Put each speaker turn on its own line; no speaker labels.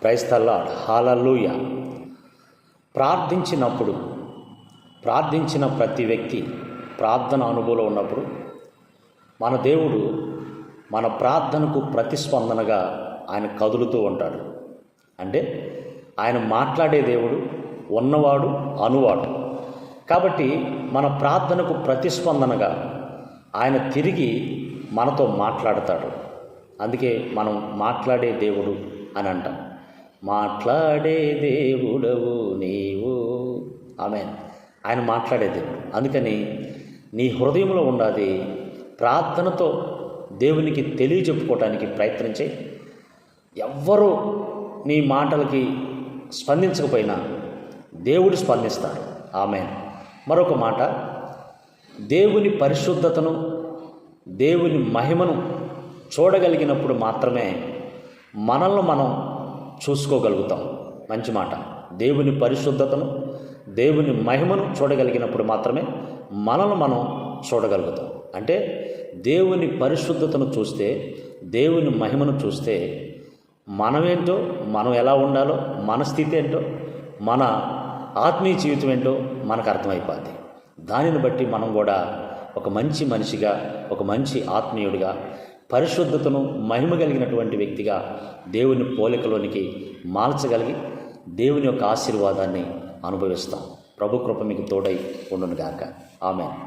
క్రైస్తలాడ్ హాలూయ ప్రార్థించినప్పుడు ప్రార్థించిన ప్రతి వ్యక్తి ప్రార్థన అనుభవంలో ఉన్నప్పుడు మన దేవుడు మన ప్రార్థనకు ప్రతిస్పందనగా ఆయన కదులుతూ ఉంటాడు. అంటే ఆయన మాట్లాడే దేవుడు ఉన్నవాడు అనువాడు. కాబట్టి మన ప్రార్థనకు ప్రతిస్పందనగా ఆయన తిరిగి మనతో మాట్లాడతాడు. అందుకే మనం మాట్లాడే దేవుడు అని అంటాం. మాట్లాడే దేవుడవు నీవు. ఆమె ఆయన మాట్లాడే దేవుడు. అందుకని నీ హృదయంలో ఉన్నది ప్రార్థనతో దేవునికి తెలియజెప్పుకోవటానికి ప్రయత్నం చేయి. ఎవ్వరూ నీ మాటలకి స్పందించకపోయినా దేవుడు స్పందిస్తాడు ఆమె మరొక మాట దేవుని పరిశుద్ధతను దేవుని మహిమను చూడగలిగినప్పుడు మాత్రమే మనల్ని మనం చూసుకోగలుగుతాం. మంచి మాట. దేవుని పరిశుద్ధతను దేవుని మహిమను చూడగలిగినప్పుడు మాత్రమే మనల్ని మనం చూడగలుగుతాం. అంటే దేవుని పరిశుద్ధతను చూస్తే దేవుని మహిమను చూస్తే మనమేంటో మనం ఎలా ఉండాలో మన స్థితి ఏంటో మన ఆత్మీయ జీవితం ఏంటో మనకు అర్థమైపోద్ది. దానిని బట్టి మనం కూడా ఒక మంచి మనిషిగా ఒక మంచి ఆత్మీయుడిగా పరిశుద్ధతను మహిమ కలిగినటువంటి వ్యక్తిగా దేవుని పోలికలోనికి మార్చగలిగి దేవుని యొక్క ఆశీర్వాదాన్ని అనుభవిస్తాం. ప్రభు కృప మీకు తోడై ఉండునుగాక. ఆమె